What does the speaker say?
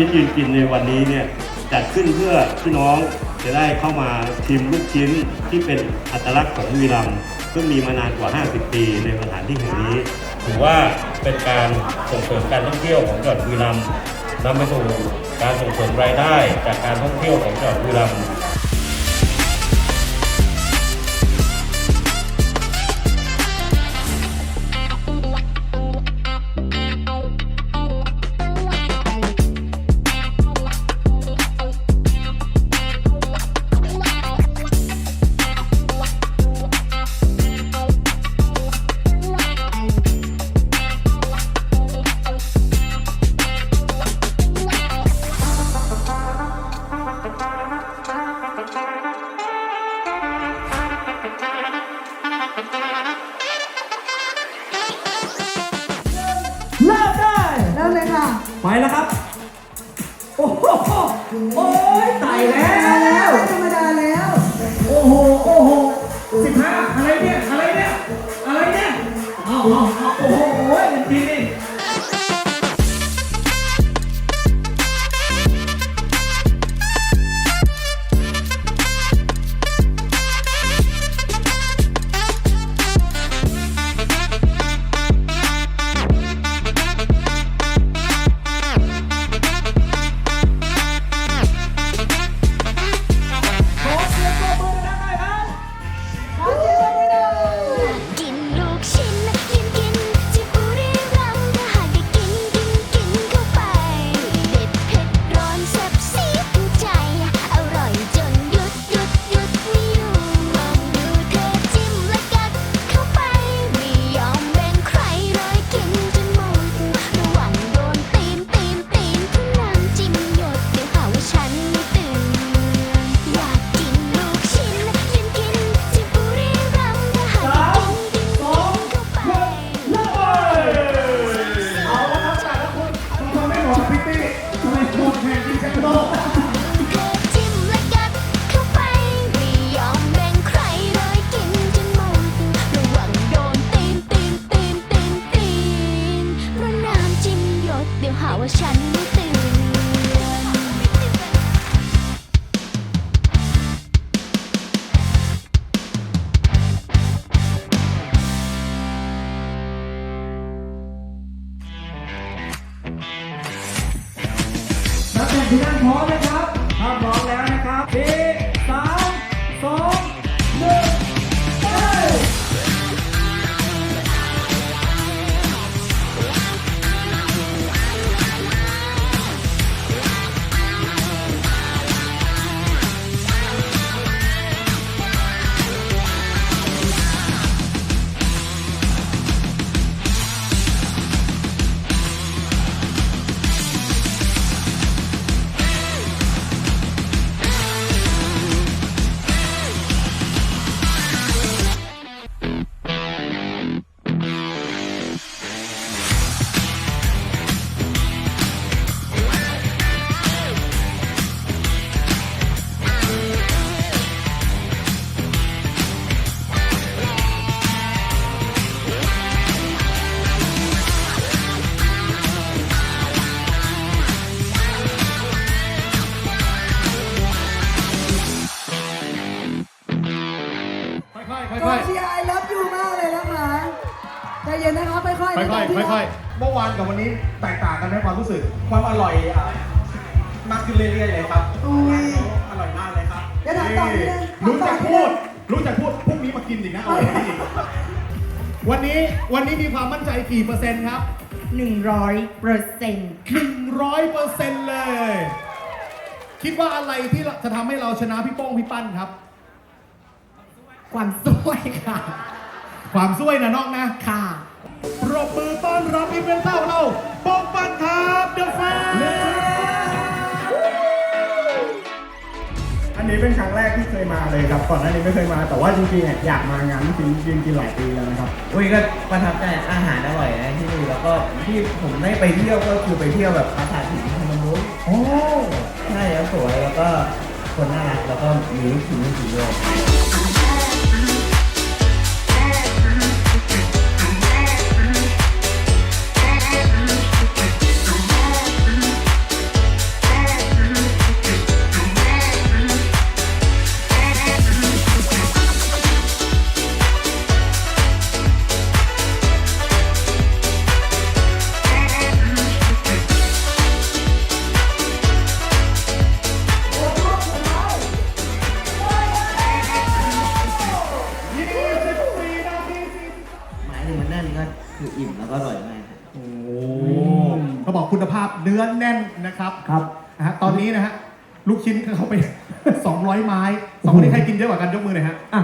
ชิ้นยืนกินในวันนี้เนี่ยจัดขึ้นเพื่อพี่น้องจะได้เข้ามาชิมลูกชิ้นที่เป็นอัตลักษณ์ของวีรัมซึ่งมีมานานกว่า 50 ปีในสถานที่แห่งนี้ ถือว่าเป็นการส่งเสริมการท่องเที่ยวของจังหวัดวีรัมนำไปสู่การส่งเสริมรายได้จากการท่องเที่ยวของจังหวัดวีรัม ไปแล้วครับ โอ้โหโอ้ กค่ออยงเชียร์ไอเลิฟยูมากเลยนะคะใจเย็นนะคะค่อยๆๆค่อยๆค่อยเมื่อวานกับวันนี้แตกต่างกันไหมความรู้สึก ความอร่อยอะมากขึ้นเรื่อยๆเลยครับอุ้ยอร่อยมากเลยครับเดี๋ยวถามต่อนิดนึงรู้จักถามต่อนิดนึงพูด รู้จักพูดพรุ่งนี้มากินอีกนะอร่อยกว่านี้อีกๆวันนี้วันนี้มีความมั่นใจกี่เปอร์เซ็นต์ครับหนึ่งร้อยเปอร์เซ็นต์100เปอร์เซ็นต์เลย คิดว่าอะไรที่จะทำให้เราชนะพี่โป้งพี่ปั้นครับ ความสวยค่ะ ความช่วยนะน้องนะค่ะ ปรบมือต้อนรับอีเวนต์เต้าเราโป้งปั้นครับเดอะแฟนอันนี้เป็นครั้งแรกที่เคยมาเลยครับก่อนหน้านี้ไม่เคยมา แต่ว่าจริงๆอะอยากมางานจริงจริงกินหลายปีแล้วนะครับ อุ้ยก็ประทับใจอาหารอร่อยนะที่นี่แล้วก็ที่ผมได้ไปเที่ยวก็คือไปเที่ยวแบบปราสาทหินพนมรุ้งโอ้ใช่แล้วสวยแล้วก็คนน่ารักแล้วก็มีลูกชิ้นลูกชิ้นด้วย เขาบอกคุณภาพเนื้อแน่นนะครับครับนะฮะตอนนี้นะฮะลูกชิ้นเขาไป 200 ไม้สองคนนี้ใครกินเยอะกว่ากันยกมือหน่อยฮะ อะ